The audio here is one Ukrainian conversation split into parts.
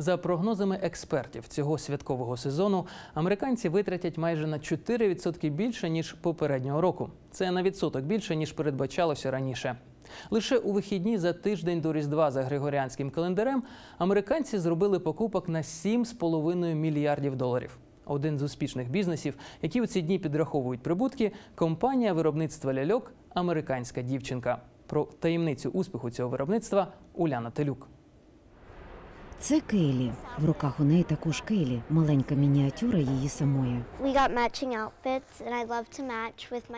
За прогнозами експертів цього святкового сезону, американці витратять майже на 4% більше ніж попереднього року. Це на відсоток більше ніж передбачалося раніше. Лише у вихідні за тиждень до Різдва за григоріанським календарем американці зробили покупок на 7,5 мільярдів доларів. Один з успішних бізнесів, які у ці дні підраховують прибутки, компанія виробництва ляльок Американська дівчинка. Про таємницю успіху цього виробництва Уляна Телюк. Це Кейлі. В руках у неї також Кейлі, маленька мініатюра її самої.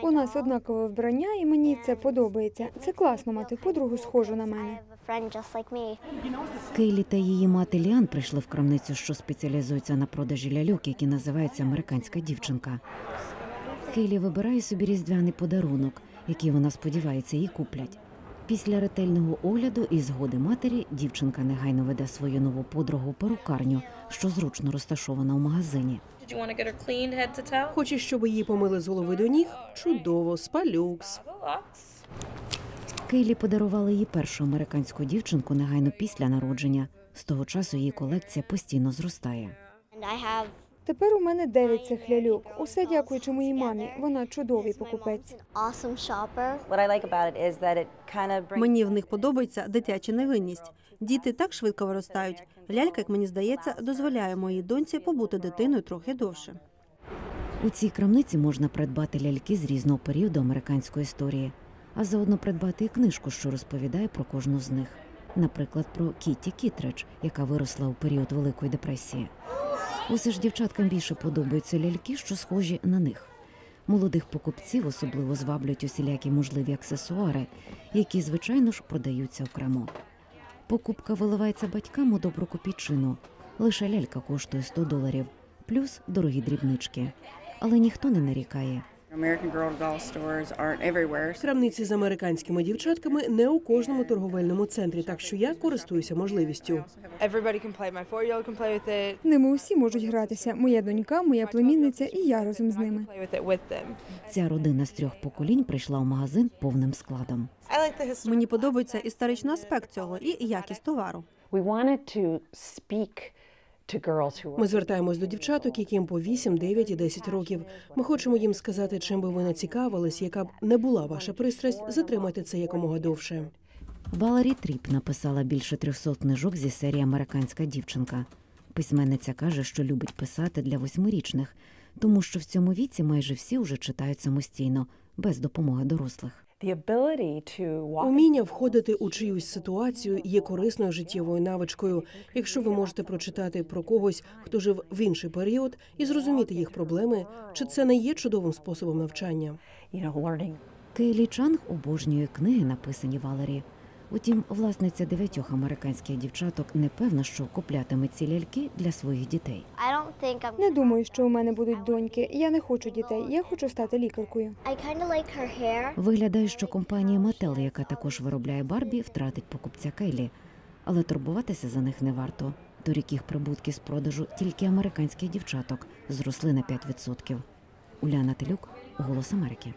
У нас однакове вбрання, і мені це подобається. Це класно мати подругу схожу на мене. Кейлі та її мати Ліан прийшли в крамницю, що спеціалізується на продажі ляльок, які називаються Американська дівчинка. Кейлі вибирає собі різдвяний подарунок, який вона сподівається їй куплять. Після ретельного огляду і згоди матері дівчинка негайно веде свою нову подругу перукарню, що зручно розташована у магазині. Хочеш, щоб її помили з голови до ніг? Чудово, спалюкс. Кейлі подарувала їй першу американську дівчинку негайно після народження. З того часу її колекція постійно зростає. Тепер у мене дев'ять цих ляльок. Усе дякуючи моїй мамі. Вона чудовий покупець. Мені в них подобається дитяча невинність. Діти так швидко виростають. Лялька, як мені здається, дозволяє моїй доньці побути дитиною трохи довше. У цій крамниці можна придбати ляльки з різного періоду американської історії, а заодно придбати і книжку, що розповідає про кожну з них. Наприклад, про Кітті Кітридж, яка виросла у період Великої депресії. Усе ж дівчаткам більше подобаються ляльки, що схожі на них. Молодих покупців особливо зваблять усілякі можливі аксесуари, які, звичайно ж, продаються окремо. Покупка виливається батькам у добру копійчину. Лише лялька коштує 100 доларів, плюс дорогі дрібнички. Але ніхто не нарікає. American Girl doll stores aren't everywhere. Крамниці з американськими дівчатками не у кожному торговельному центрі, так що я користуюся можливістю. Everybody can play. My four-year-old can play with it. Ними усі можуть гратися. Моя донька, моя племінниця і я разом з ними. Ця родина з трьох поколінь прийшла в магазин повним складом. I like. Мені подобається історичний аспект цього і якість товару. We wanted to speak Ми звертаємось до дівчаток, яким по 8, 9 і 10 років. Ми хочемо їм сказати, чим би ви не цікавились, яка б не була ваша пристрасть, затримайте це якомога довше. Валері Тріп написала більше 300 книжок зі серії Американська дівчинка. Письменниця каже, що любить писати для восьмирічних, тому що в цьому віці майже всі вже читають самостійно, без допомоги дорослих. The ability to Уміння входити у чиюсь ситуацію є корисною життєвою навичкою. Якщо ви можете прочитати про когось, хто жив в інший період, і зрозуміти їх проблеми, чи це не є чудовим способом навчання? Кейлі Чанг обожнює книги, написані Валері. Утім, власниця дев'ятьох американських дівчаток не певна, що куплятиме ці ляльки для своїх дітей. Не думаю, що у мене будуть доньки. Я не хочу дітей. Я хочу стати лікаркою. Виглядає, що компанія Mattel, яка також виробляє Барбі, втратить покупця Кейлі. Але турбуватися за них не варто. Торік їх прибутки з продажу тільки американських дівчаток зросли на 5%. Уляна Телюк, Голос Америки.